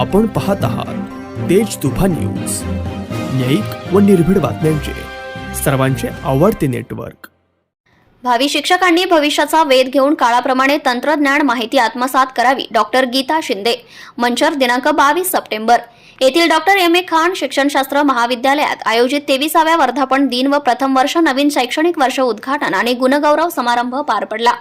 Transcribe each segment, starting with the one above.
आपण पाहत आहात तेज तुफान न्यूज. न्यायिक व निर्भीड बातम्यांचे. सर्वांचे आवडते नेटवर्क. भावी शिक्षकांनी भविष्याचा वेध घेऊन काळाप्रमाणे तंत्रज्ञान माहिती आत्मसात करावी. डॉक्टर गीता शिंदे. मंचर दिनांक बावीस सप्टेंबर. येथील डॉक्टर एम ए खान शिक्षणशास्त्र महाविद्यालयात आयोजित तेविसाव्या वर्धापन दिन व प्रथम वर्ष नवीन शैक्षणिक वर्ष उद्घाटन आणि गुणगौरव समारंभ पार पडला.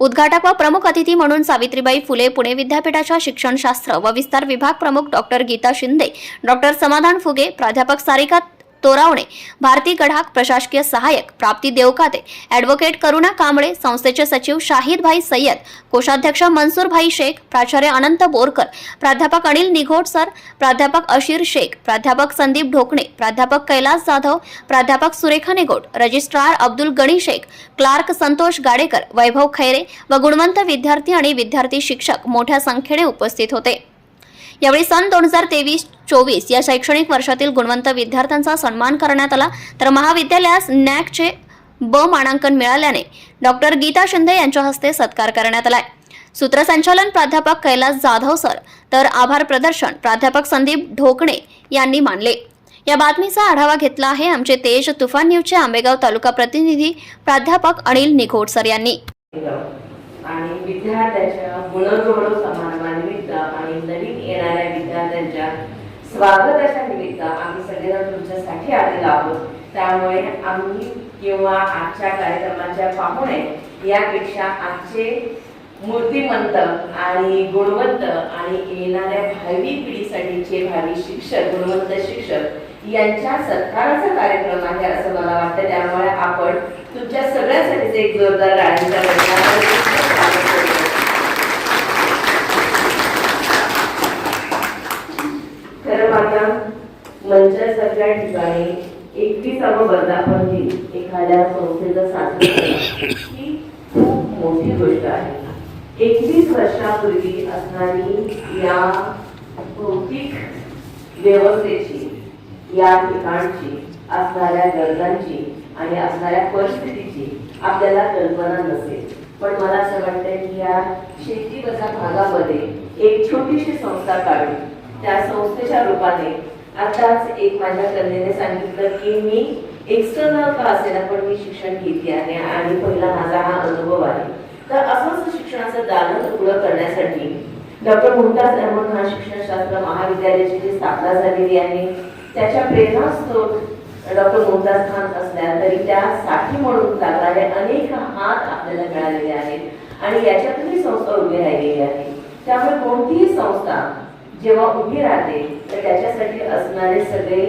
उद्घाटक व प्रमुख अतिथी म्हणून सावित्रीबाई फुले पुणे विद्यापीठाच्या शिक्षणशास्त्र व विस्तार विभाग प्रमुख डॉक्टर गीता शिंदे डॉक्टर समाधान फुगे प्राध्यापक सारिका तोरावणे भारती गढाक प्रशासकीय सहाय्यक प्राप्ती देवकाते ॲडव्होकेट करुणा कांबळे संस्थेचे सचिव शाहिदभाई सय्यद कोषाध्यक्ष मनसूरभाई शेख प्राचार्य अनंत बोरकर प्राध्यापक अनिल निघोट सर प्राध्यापक अशीर शेख प्राध्यापक संदीप ढोकणे प्राध्यापक कैलास जाधव प्राध्यापक सुरेखा निगोट रजिस्ट्रार अब्दुल गणी शेख क्लार्क संतोष गाडेकर वैभव खैरे व गुणवंत विद्यार्थी आणि विद्यार्थी शिक्षक मोठ्या संख्येने उपस्थित होते. यावेळी सन दोन हजार तेवीस चोवीस या शैक्षणिक वर्षातील गुणवंत विद्यार्थ्यांचा सन्मान करण्यात आला. तर महाविद्यालयास नॅकचे ब मानांकन मिळाल्याने डॉक्टर गीता शिंदे यांच्या हस्ते सत्कार करण्यात आलाय. सूत्रसंचालन प्राध्यापक कैलास जाधव सर तर आभार प्रदर्शन प्राध्यापक संदीप ढोकणे यांनी मानले. या बातमीचा आढावा घेतला आहे आमचे तेज तुफान न्यूजचे आंबेगाव तालुका प्रतिनिधी प्राध्यापक अनिल निघोड सर यांनी. आणि विद्यार्थ्यांच्या गुणजोड समारंभानिमित्त आणि नवीन येणाऱ्या विद्यार्थ्यांच्या स्वागताच्या निमित्त आम्ही सगळेजण तुमच्यासाठी आलेलो आहोत. त्यामुळे आम्ही किंवा आजच्या कार्यक्रमाच्या पाहुणे यापेक्षा आजचे मूर्तिमंत आणि गुणवंत आणि येणाऱ्या भावी पिढीसाठीचे भावी शिक्षक गुणवंत शिक्षक यांच्या सत्काराचा कार्यक्रम आहे असं मला वाटतं. त्यामुळे आपण तुमच्या सगळ्यासाठीच एक जोरदार टाळ्यांच्या गजरात मंचासारख्या ठिकाणी एकविसावं वर्धापन दिन एखाद्या संस्थेचं साजरं ही खूप मोठी गोष्ट आहे. एकवीस वर्षापूर्वी असणारी या भौतिक व्यवस्थेची या ठिकाणची असणाऱ्या गरजांची आणि असणाऱ्या परिस्थितीची आपल्याला कल्पना नसेल. पण मला असं वाटतं की या शेती वजा भागामध्ये एक छोटीशी संस्था काढून त्या संस्थेच्या रूपाने. आताच एक माझ्या कन्येने सांगितलं की मी एक्सटर्नल का असेना पण मी शिक्षण घेते आहे आणि पहिला माझा हा अनुभव आहे. तर असंच शिक्षणाचं दालन पुढं करण्यासाठी डॉक्टर मुमताज अहमद हा शिक्षणशास्त्र महाविद्यालयाची जी स्थापना झालेली आहे त्याच्या प्रेरणास्त्रोत डॉक्टर मुमताज खान असल्या तरी त्या साठी म्हणून लागणारे अनेक हात आपल्याला मिळालेले आहेत आणि याच्यातून ही संस्था उभी राहिलेली आहे. त्यामुळे कोणतीही संस्था जेव्हा उभी राहते तर त्याच्यासाठी असणारे सगळे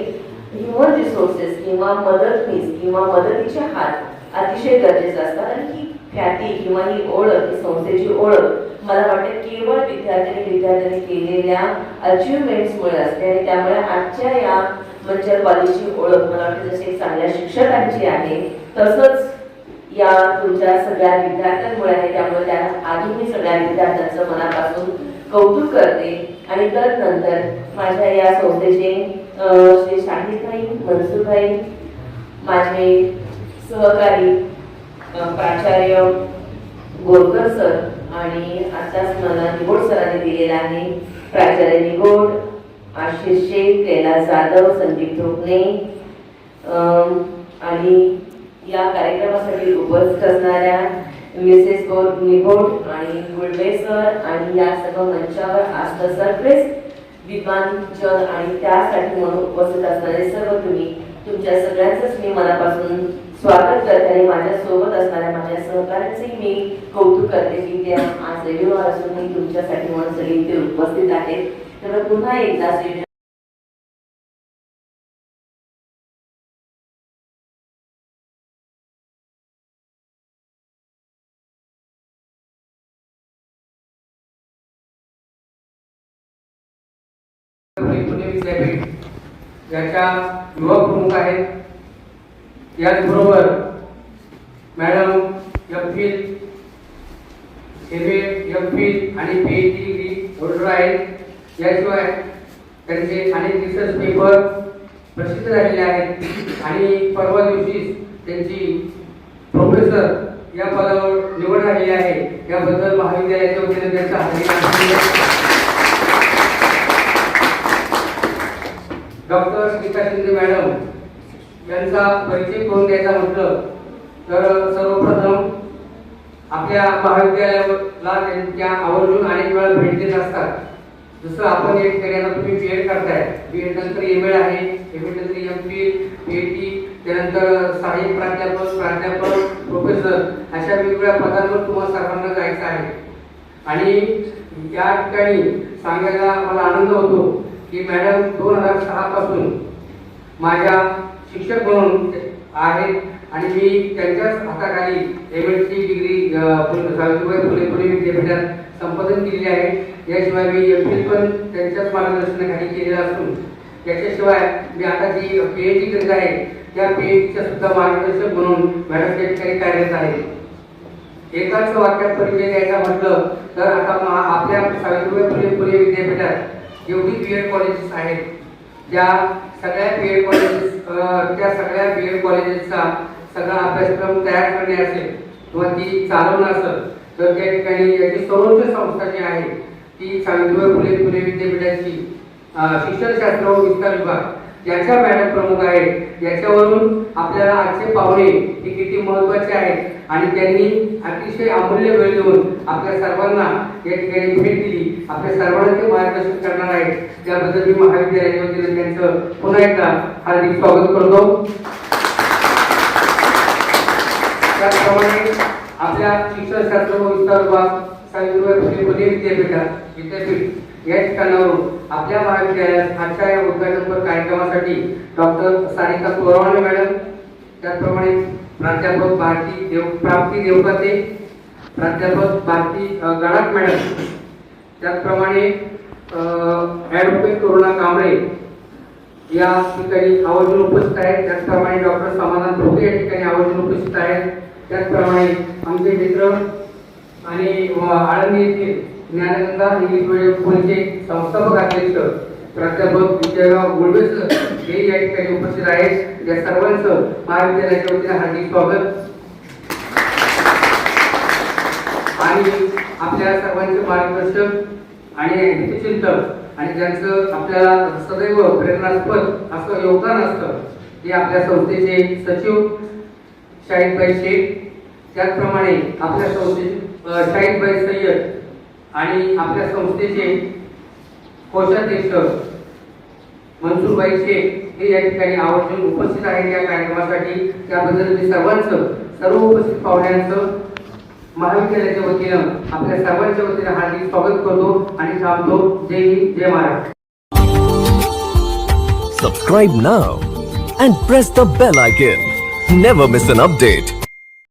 ह्युमन रिसोर्सेस किंवा मदतनीस किंवा मदतीचे हात अतिशय गरजेचे असतात. आणि ही ख्याती किंवा ही ओळख ही संस्थेची ओळख मला वाटतं केवळ विद्यार्थ्यांनी विद्यार्थ्यांनी केलेल्या अचिव्हमेंट्समुळे असते. आणि त्यामुळे आजच्या या मंचर कॉलेजची ओळख मला वाटतं जशी चांगल्या शिक्षकांची आहे तसंच या तुमच्या सगळ्या विद्यार्थ्यांमुळे आहे. त्यामुळे त्या आधी मी सगळ्या विद्यार्थ्यांचं मनापासून कौतुक करते. आणि तदनंतर माझ्या या संस्थेचे श्री शाहिदभाई मनसूरभाई माझे सहकारी प्राचार्य गोरकर सर आणि आताच मला निगोड सरांनी दिलेला आहे. प्राचार्य निगोड आशिष शेख कैलास जाधव संदीप ढोकणे आणि या कार्यक्रमासाठी उपस्थित असणाऱ्या मिसेस एस निगोड आणि गुळवे सर आणि या सर्व मंचावर आज सरप्रेस विमान जन आणि त्यासाठी म्हणून उपस्थित असणारे सर्व तुम्ही तुमच्या सगळ्यांचंच मी मनापासून स्वागत करते आणि माझ्यासोबत असणाऱ्या माझ्या सहकाऱ्यांचंही मी कौतुक करते की ते आज रविवार असूनही तुमच्यासाठी म्हणून सगळे इथे उपस्थित आहेत. तर पुन्हा एकदा श्री पुणे याच्या प्रमुख आहेत. याचबरोबर madam M phil M M phil आणि पी एच डी होल्डर आहेत. याशिवाय त्यांचे अनेक रिसर्च पेपर प्रसिद्ध झालेले आहेत. आणि परवा दिवशी त्यांची प्रोफेसर या पदावर निवड झालेली आहे. याबद्दल महाविद्यालयाच्या वतीने त्यांचा हार्दिक अभिनंदन डॉक्टर स्मिता शिंदे मॅडम यांचा परिचय करून द्यायचा म्हटलं तर सर्वप्रथम आपल्या महाविद्यालयाला त्यांच्या आवर्जून अनेक वेळा भेट देत असतात. जसं आपण एक ठिकाणी तुम्ही बी एड करताय. बी एड नंतर एम एड आहे एम एड नंतर M P P H D त्यानंतर सहाय्यक प्राध्यापक प्राध्यापक प्रोफेसर अशा वेगवेगळ्या पदांवर तुम्हाला सर्वांना जायचं आहे. आणि या ठिकाणी सांगायला मला आनंद होतो. की मॅडम दोन हजार सहा पासून माझ्या शिक्षक म्हणून आहेत आणि मी त्यांच्याच हाताखाली M ed C degree Savitribai Phule Pune विद्यापीठात संपादन केलेली आहे. याशिवाय मी एम फिल पण त्यांच्याच मार्गदर्शनाखाली केलेलं असून याच्याशिवाय मी आता जी पी एच डी करीत आहे त्या पी एच डीच्या सुद्धा मार्गदर्शक म्हणून मॅडम त्या ठिकाणी कार्यरत आहे. एकाच वाक्यात परिचय द्यायचा म्हटलं तर आता आपल्या सावित्रीबाई फुले पुणे विद्यापीठात जेवढी बी एड कॉलेजेस आहेत त्या सगळ्या बी एड कॉलेजेस त्या सगळ्या बी एड कॉलेजेसचा सगळा अभ्यासक्रम तयार करणे असेल किंवा ती चालवणं असेल तर त्या ठिकाणी याची सर्वोच्च संस्था जी आहे ती सावित्रीबाई फुले पुणे विद्यापीठाची शिक्षणशास्त्र व विस्तार विभाग याच्या मॅडम प्रमुख आहेत. याच्यावरून आपल्याला आजचे पाहुणे हे किती महत्त्वाचे आहेत आणि त्यांनी अतिशय अमूल्य वेळ देऊन आपल्या सर्वांना या ठिकाणी भेट दिली. आपल्या सर्वांना ते मार्गदर्शन करणार आहेत. त्याबद्दल मी महाविद्यालयाच्या वतीने त्यांचं पुन्हा एकदा हार्दिक स्वागत करतो. त्याचप्रमाणे आपल्या शिक्षणशास्त्र व विस्तार विभाग सावित्रीबाई फुले पुणे विद्यापीठात विद्यापीठ या ठिकाणावरून आपल्या महाविद्यालयात आजच्या या उद्घाटनपर कार्यक्रमासाठी डॉक्टर सारिका तोरवाणे मॅडम त्याचप्रमाणे प्राध्यापक भारती देव प्राप्ती देवकाते प्राध्यापक भारती अ, गडाख मॅडम त्याचप्रमाणे ॲडव्होकेट करुणा कांबळे या ठिकाणी आवर्जून उपस्थित आहेत. त्याचप्रमाणे डॉक्टर समाधान प्रभू या ठिकाणी आवर्जून उपस्थित आहेत. त्याचप्रमाणे आमचे मित्र आणि आळंदी येथील ज्ञानगंगा इंग्लिश मीडियम स्कूलचे संस्थापक अध्यक्ष प्राध्यापक विजयराव गुळवे हे या ठिकाणी उपस्थित आहेत. या सर्वांचं महाविद्यालयाच्या वतीने हार्दिक स्वागत. आणि आपल्या सर्वांचे मार्गदर्शक आणि हितचिंतक आणि ज्यांचं आपल्याला सदैव प्रेरणास्पद असं योगदान असतं ते आपल्या संस्थेचे सचिव शाहीदबाई शेख. त्याचप्रमाणे आपल्या संस्थेचे अ, सय्यद आणि आपल्या संस्थेचे कोषाध्यक्ष मनसूरबाई शेख हे या ठिकाणी आवर्जून उपस्थित आहेत या कार्यक्रमासाठी. त्याबद्दल मी सर्वांचं सर्व उपस्थित पाहुण्यांचं महाविद्यालयाच्या वतीनं आपल्या सर्वांच्या वतीनं हार्दिक स्वागत करतो आणि थांबतो जय हिंद जय Maharashtra Subscribe now and press the bell icon. Never miss an update.